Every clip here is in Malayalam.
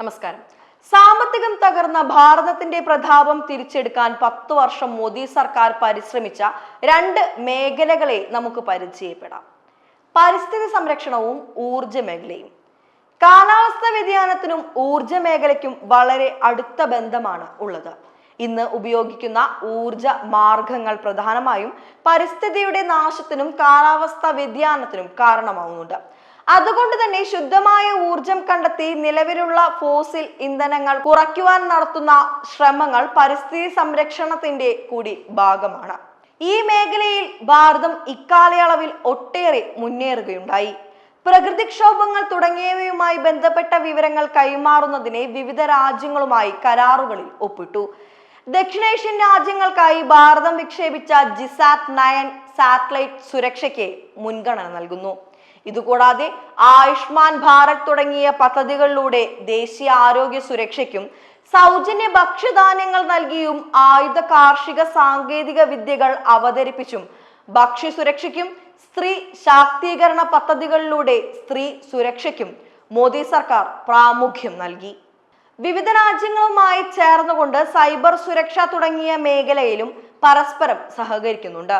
നമസ്കാരം. സാമ്പത്തികം തകർന്ന ഭാരതത്തിന്റെ പ്രതാപം തിരിച്ചെടുക്കാൻ പത്തു വർഷം മോദി സർക്കാർ പരിശ്രമിച്ച രണ്ട് മേഖലകളെ നമുക്ക് പരിചയപ്പെടാം. പരിസ്ഥിതി സംരക്ഷണവും ഊർജ മേഖലയും. കാലാവസ്ഥ വ്യതിയാനത്തിനും ഊർജ മേഖലയ്ക്കും വളരെ അടുത്ത ബന്ധമാണ് ഉള്ളത്. ഇന്ന് ഉപയോഗിക്കുന്ന ഊർജ മാർഗങ്ങൾ പ്രധാനമായും പരിസ്ഥിതിയുടെ നാശത്തിനും കാലാവസ്ഥ വ്യതിയാനത്തിനും കാരണമാവുന്നുണ്ട്. അതുകൊണ്ട് തന്നെ ശുദ്ധമായ ഊർജം കണ്ടെത്തി നിലവിലുള്ള ഫോസിൽ ഇന്ധനങ്ങൾ കുറയ്ക്കുവാൻ നടത്തുന്ന ശ്രമങ്ങൾ പരിസ്ഥിതി സംരക്ഷണത്തിന്റെ കൂടി ഭാഗമാണ്. ഈ മേഖലയിൽ ഭാരതം ഇക്കാലയളവിൽ ഒട്ടേറെ മുന്നേറുകയുണ്ടായി. പ്രകൃതിക്ഷോഭങ്ങൾ തുടങ്ങിയവയുമായി ബന്ധപ്പെട്ട വിവരങ്ങൾ കൈമാറുന്നതിനെ വിവിധ രാജ്യങ്ങളുമായി കരാറുകളിൽ ഒപ്പിട്ടു. ദക്ഷിണേഷ്യൻ രാജ്യങ്ങൾക്കായി ഭാരതം വിക്ഷേപിച്ച ജിസാറ്റ് നയൻ സാറ്റലൈറ്റ് സുരക്ഷയ്ക്ക് മുൻഗണന നൽകുന്നു. ഇതുകൂടാതെ ആയുഷ്മാൻ ഭാരത് തുടങ്ങിയ പദ്ധതികളിലൂടെ ദേശീയ ആരോഗ്യ സുരക്ഷയ്ക്കും സൗജന്യ ഭക്ഷ്യധാന്യങ്ങൾ നൽകിയും ആയുധ കാർഷിക സാങ്കേതിക വിദ്യകൾ അവതരിപ്പിച്ചും ഭക്ഷ്യ സുരക്ഷയ്ക്കും സ്ത്രീ ശാക്തീകരണ പദ്ധതികളിലൂടെ സ്ത്രീ സുരക്ഷയ്ക്കും മോദി സർക്കാർ പ്രാമുഖ്യം നൽകി. വിവിധ രാജ്യങ്ങളുമായി ചേർന്നുകൊണ്ട് സൈബർ സുരക്ഷ തുടങ്ങിയ മേഖലയിലും പരസ്പരം സഹകരിക്കുന്നുണ്ട്.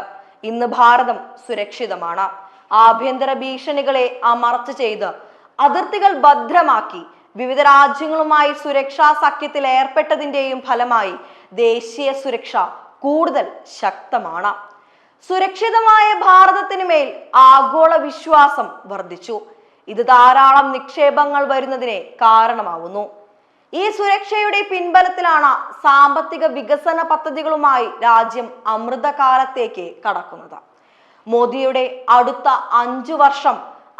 ഇന്ന് ഭാരതം സുരക്ഷിതമാണ്. ആഭ്യന്തര ഭീഷണികളെ അമർച്ച ചെയ്ത് അതിർത്തികൾ ഭദ്രമാക്കി വിവിധ രാജ്യങ്ങളുമായി സുരക്ഷാ സഖ്യത്തിൽ ഏർപ്പെട്ടതിന്റെയും ഫലമായി ദേശീയ സുരക്ഷ കൂടുതൽ ശക്തമാണ്. സുരക്ഷിതമായ ഭാരതത്തിന് മേൽ ആഗോള വിശ്വാസം വർദ്ധിച്ചു. ഇത് ധാരാളം നിക്ഷേപങ്ങൾ വരുന്നതിനെ കാരണമാവുന്നു. ഈ സുരക്ഷയുടെ പിൻബലത്തിലാണ് സാമ്പത്തിക വികസന പദ്ധതികളുമായി രാജ്യം അമൃതകാലത്തേക്ക് കടക്കുന്നത്. മോദിയുടെ അടുത്ത അഞ്ചു വർഷം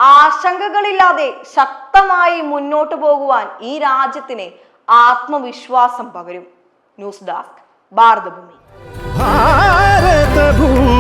ആശങ്കകളില്ലാതെ ശക്തമായി മുന്നോട്ടു പോകുവാൻ ഈ രാജ്യത്തിന് ആത്മവിശ്വാസം പകരും. News desk Bharathabhoomi. ഭാരതം